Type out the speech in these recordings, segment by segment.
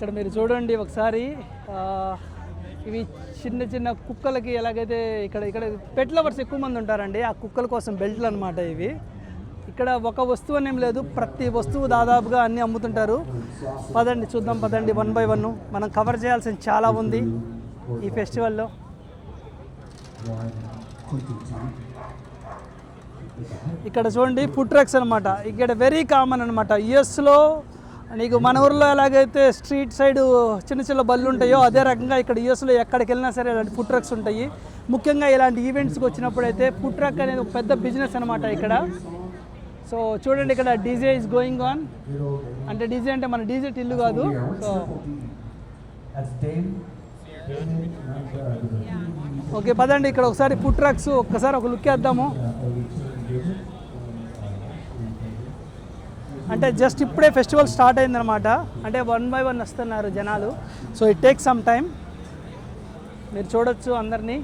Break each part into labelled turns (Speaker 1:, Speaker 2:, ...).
Speaker 1: ఇక్కడ మీరు చూడండి ఒకసారి. ఇవి చిన్న చిన్న కుక్కలకి ఎలాగైతే ఇక్కడ ఇక్కడ పెట్ లవర్స్ ఎక్కువ మంది ఉంటారండి. ఆ కుక్కల కోసం బెల్ట్లు అనమాట ఇవి. ఇక్కడ ఒక వస్తువు అనేం లేదు ప్రతి వస్తువు దాదాపుగా అన్నీ అమ్ముతుంటారు. పదండి చూద్దాం పదండి వన్ బై వన్ మనం కవర్ చేయాల్సిన చాలా ఉంది ఈ ఫెస్టివల్లో ఇక్కడ చూడండి ఫుడ్ ట్రక్స్ అనమాట ఇక్కడ వెరీ కామన్ అనమాట యుఎస్లో నీకు మన ఊర్లో ఎలాగైతే స్ట్రీట్ సైడ్ చిన్న చిన్న బళ్ళు ఉంటాయో అదే రకంగా ఇక్కడ యుఎస్లో ఎక్కడికి వెళ్ళినా సరే ఇలాంటి ఫుడ్ ట్రక్స్ ఉంటాయి. ముఖ్యంగా ఇలాంటి ఈవెంట్స్కి వచ్చినప్పుడు అయితే ఫుడ్ ట్రక్ అనేది ఒక పెద్ద బిజినెస్ అనమాట ఇక్కడ. సో చూడండి ఇక్కడ డీజే ఇస్ గోయింగ్ ఆన్ అంటే డీజే అంటే మన డీజే ఇల్లు కాదు. సో ఓకే పదండి ఇక్కడ ఒకసారి ఫుడ్ ట్రక్స్ ఒక్కసారి ఒక లుక్ వేద్దాము. అంటే జస్ట్ ఇప్పుడే ఫెస్టివల్ స్టార్ట్ అయిందనమాట అంటే వన్ బై వన్ వస్తున్నారు జనాలు. So it take some time మీరు చూడొచ్చు అందరినీ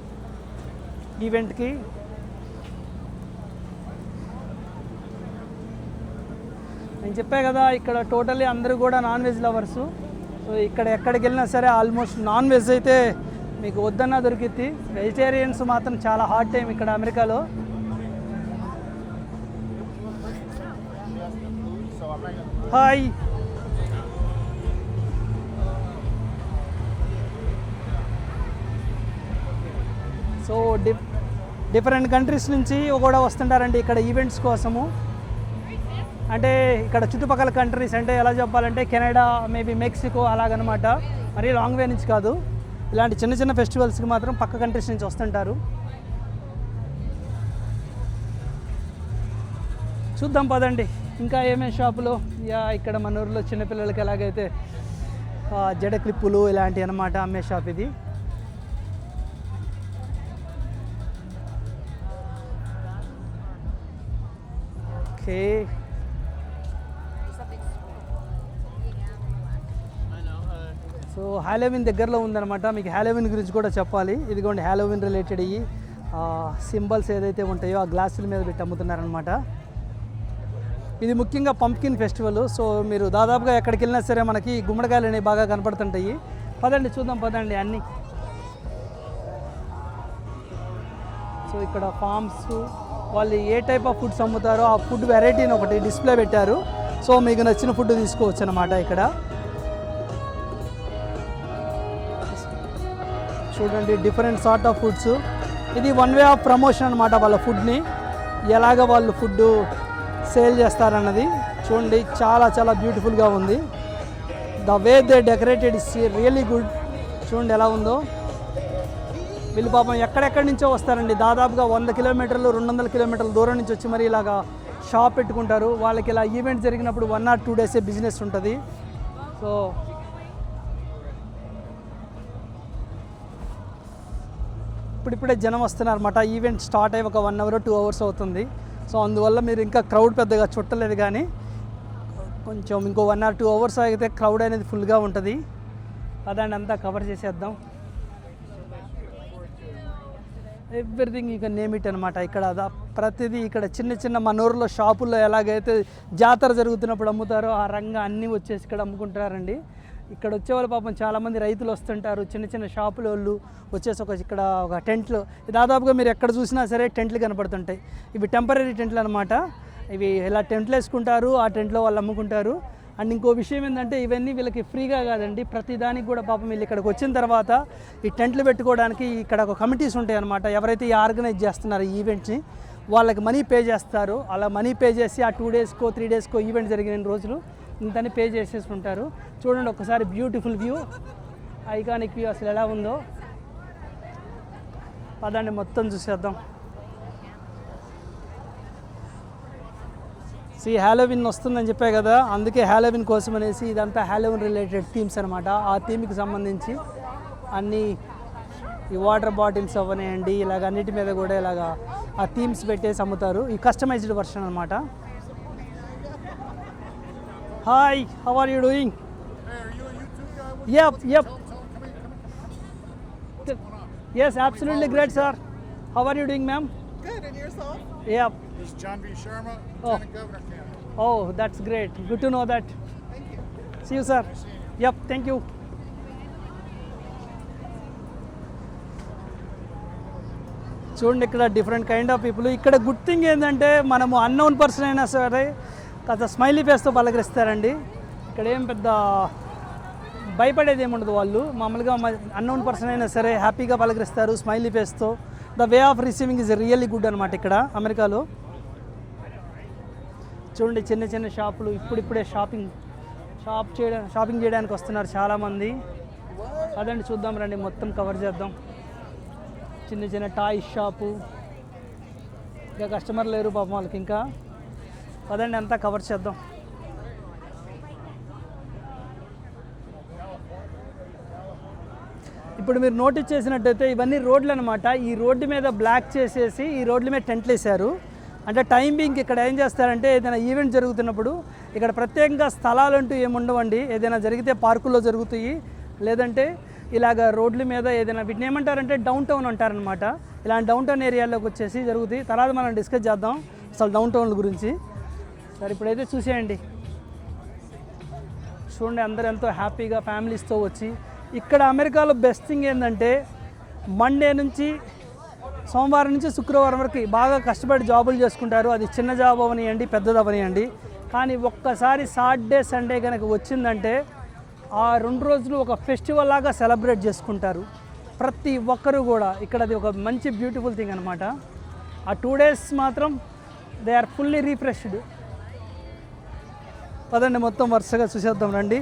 Speaker 1: ఈవెంట్కి నేను చెప్పా కదా ఇక్కడ టోటల్లీ అందరూ కూడా నాన్ వెజ్ లవర్సు సో ఇక్కడ ఎక్కడికి వెళ్ళినా సరే ఆల్మోస్ట్ నాన్ వెజ్ అయితే మీకు వద్దన్నా దొరికిద్ది. వెజిటేరియన్స్ మాత్రం చాలా హాట్ టైం ఇక్కడ అమెరికాలో. Hi so diff different countries నుంచి కూడా వస్తుంటారండి ఇక్కడ ఈవెంట్స్ కోసము. అంటే ఇక్కడ చుట్టుపక్కల కంట్రీస్ అంటే ఎలా చెప్పాలంటే కెనడా మేబీ మెక్సికో అలాగనమాట. మరీ లాంగ్ వే నుంచి కాదు. ఇలాంటి చిన్న చిన్న ఫెస్టివల్స్కి మాత్రం పక్క కంట్రీస్ నుంచి వస్తుంటారు. చూద్దాం పదండి. ఇంకా ఏమేమి షాపులో యా ఇక్కడ మన ఊర్లో చిన్నపిల్లలకి ఎలాగైతే జడ క్లిప్పులు ఇలాంటివి అనమాట అమ్మే షాప్ ఇది. ఓకే. సో హాలోవిన్ దగ్గరలో ఉందన్నమాట. మీకు హాలోవిన్ గురించి కూడా చెప్పాలి. ఇదిగోండి హాలోవిన్ రిలేటెడ్ అయ్యి సింబల్స్ ఏదైతే ఉంటాయో ఆ గ్లాసుల మీద పెట్టి అమ్ముతున్నారనమాట ఇది ముఖ్యంగా పంప్కిన్ ఫెస్టివల్. సో మీరు దాదాపుగా ఎక్కడికి వెళ్ళినా సరే మనకి గుమ్మడికాయలు అనేవి బాగా కనపడుతుంటాయి. పదండి చూద్దాం పదండి అన్నీ. సో ఇక్కడ ఫామ్స్ వాళ్ళు ఏ టైప్ ఆఫ్ ఫుడ్స్ అమ్ముతారో ఆ ఫుడ్ వెరైటీని ఒకటి డిస్ప్లే పెట్టారు. సో మీకు నచ్చిన ఫుడ్ తీసుకోవచ్చు అనమాట ఇక్కడ. చూడండి డిఫరెంట్ సార్ట్ ఆఫ్ ఫుడ్స్. ఇది వన్ వే ఆఫ్ ప్రమోషన్ అనమాట వాళ్ళ ఫుడ్ని. ఎలాగ వాళ్ళు ఫుడ్ సేల్ చేస్తారన్నది. చూడండి చాలా చాలా బ్యూటిఫుల్గా ఉంది. The way they decorated is really good. చూడండి ఎలా ఉందో. వీళ్ళు పాపం ఎక్కడెక్కడి నుంచో వస్తారండి. దాదాపుగా వంద కిలోమీటర్లు రెండు వందల కిలోమీటర్ల దూరం నుంచి వచ్చి మరి ఇలాగా షాప్ పెట్టుకుంటారు. వాళ్ళకి ఇలా ఈవెంట్ జరిగినప్పుడు వన్ ఆర్ టూ డేసే బిజినెస్ ఉంటుంది. సో ఇప్పుడిప్పుడే జనం వస్తున్నారన్నమాట. ఈవెంట్ స్టార్ట్ అయ్యి ఒక వన్ అవర్ టూ అవర్స్ అవుతుంది. సో అందువల్ల మీరు ఇంకా క్రౌడ్ పెద్దగా చుట్టలేదు కానీ కొంచెం ఇంకో వన్ ఆర్ టూ అవర్స్ ఆగితే క్రౌడ్ అనేది ఫుల్గా ఉంటుంది. అదాన్ని అంతా కవర్ చేసేద్దాం. ఎవ్రీథింగ్ ఇక నేమిట్ అనమాట ఇక్కడ ప్రతిదీ ఇక్కడ చిన్న చిన్న మన ఊర్లో షాపుల్లో ఎలాగైతే జాతర జరుగుతున్నప్పుడు అమ్ముతారో ఆ రంగా అన్నీ వచ్చేసి ఇక్కడ అమ్ముకుంటారండి ఇక్కడ వచ్చేవాళ్ళు పాపం చాలామంది రైతులు వస్తుంటారు చిన్న చిన్న షాపుల వాళ్ళు వచ్చేసి ఒక ఇక్కడ ఒక టెంట్లు. దాదాపుగా మీరు ఎక్కడ చూసినా సరే టెంట్లు కనపడుతుంటాయి. ఇవి టెంపరీ టెంట్లు అనమాట ఇవి ఇలా టెంట్లు వేసుకుంటారు ఆ టెంట్లో వాళ్ళు అమ్ముకుంటారు. అండ్ ఇంకో విషయం ఏంటంటే ఇవన్నీ వీళ్ళకి ఫ్రీగా కాదండి. ప్రతి దానికి కూడా పాపం వీళ్ళు ఇక్కడికి వచ్చిన తర్వాత ఈ టెంట్లు పెట్టుకోవడానికి ఇక్కడ ఒక కమిటీస్ ఉంటాయి అనమాట ఎవరైతే ఈ ఆర్గనైజ్ చేస్తున్నారో ఈ ఈవెంట్ని వాళ్ళకి మనీ పే చేస్తారు. అలా మనీ పే చేసి ఆ టూ డేస్కో త్రీ డేస్కో ఈవెంట్ జరిగిన రోజులు ఇంతని పే చేసేసుకుంటారు. చూడండి ఒకసారి బ్యూటిఫుల్ వ్యూ ఐకానిక్ వ్యూ అసలు ఎలా ఉందో. పదండి మొత్తం చూసేద్దాం. సి హ్యాలోవిన్ వస్తుందని చెప్పే కదా అందుకే హ్యాలోవిన్ కోసం అనేసి ఇదంతా హ్యాలోవిన్ రిలేటెడ్ థీమ్స్ అనమాట ఆ థీమ్కి సంబంధించి అన్ని ఈ వాటర్ బాటిల్స్ అవ్వనివ్వండి ఇలాగ అన్నిటి మీద కూడా ఇలాగ ఆ థీమ్స్ పెట్టేసి అమ్ముతారు. ఈ కస్టమైజ్డ్ వర్షన్ అనమాట hi how are you doing yup yup yes absolutely great sir how are you doing ma'am
Speaker 2: Good, and yourself?
Speaker 1: Yup
Speaker 2: This is John B. Sharma,
Speaker 1: Oh.
Speaker 2: Governor County.
Speaker 1: Oh, that's great. Good to know that. See you, sir. Yup thank you చూడండి ఇక్కడ different kind of people ఇక్కడ good thing ఏంటంటే మనము unknown person అయినా సరే కాస్త smiley ఫేస్తో పలకరిస్తారండి. ఇక్కడ ఏం పెద్ద భయపడేది ఏముండదు వాళ్ళు. మామూలుగా అన్నోన్ పర్సన్ అయినా సరే హ్యాపీగా పలకరిస్తారు smiley ఫేస్తో the way of receiving is really good అనమాట ఇక్కడ అమెరికాలో. చూడండి చిన్న చిన్న షాపులు ఇప్పుడిప్పుడే షాపింగ్ షాప్ చేయడం షాపింగ్ చేయడానికి వస్తున్నారు చాలామంది. అదండి చూద్దాం రండి మొత్తం కవర్ చేద్దాం. చిన్న చిన్న టాయ్ షాపు. ఇంకా కస్టమర్ లేరు పాపం వాళ్ళకి ఇంకా. పదండి అంతా కవర్ చేద్దాం. ఇప్పుడు మీరు నోటీస్ చేసినట్టయితే ఇవన్నీ రోడ్లు అనమాట ఈ రోడ్డు మీద బ్లాక్ చేసేసి ఈ రోడ్ల మీద టెంట్లు వేశారు. అంటే టైమింగ్ ఇక్కడ ఏం చేస్తారంటే ఏదైనా ఈవెంట్ జరుగుతున్నప్పుడు ఇక్కడ ప్రత్యేకంగా స్థలాలు అంటూ ఏముండవండి ఏదైనా జరిగితే పార్కుల్లో జరుగుతాయి. లేదంటే ఇలాగ రోడ్ల మీద ఏదైనా వీటిని ఏమంటారంటే డౌన్ టౌన్ అంటారనమాట ఇలాంటి డౌన్ టౌన్ ఏరియాలోకి వచ్చేసి జరుగుతాయి. తర్వాత మనం డిస్కస్ చేద్దాం. అసలు డౌన్ టౌన్ గురించి సరే ఇప్పుడైతే చూసేయండి. చూడండి అందరూ ఎంతో హ్యాపీగా ఫ్యామిలీస్తో వచ్చి ఇక్కడ అమెరికాలో బెస్ట్ థింగ్ ఏంటంటే మండే నుంచి సోమవారం నుంచి శుక్రవారం వరకు బాగా కష్టపడి జాబులు చేసుకుంటారు. అది చిన్న జాబ్ అవనియండి పెద్దది అవనియండి. కానీ ఒక్కసారి సాటర్డే సండే కనుక వచ్చిందంటే ఆ రెండు రోజులు ఒక ఫెస్టివల్ లాగా సెలబ్రేట్ చేసుకుంటారు. ప్రతి ఒక్కరు కూడా ఇక్కడ అది ఒక మంచి బ్యూటిఫుల్ థింగ్ అనమాట ఆ టూ డేస్ మాత్రం దే ఆర్ ఫుల్లీ రీఫ్రెష్డ్. పదండి మొత్తం వరుసగా చూసేద్దాం రండి.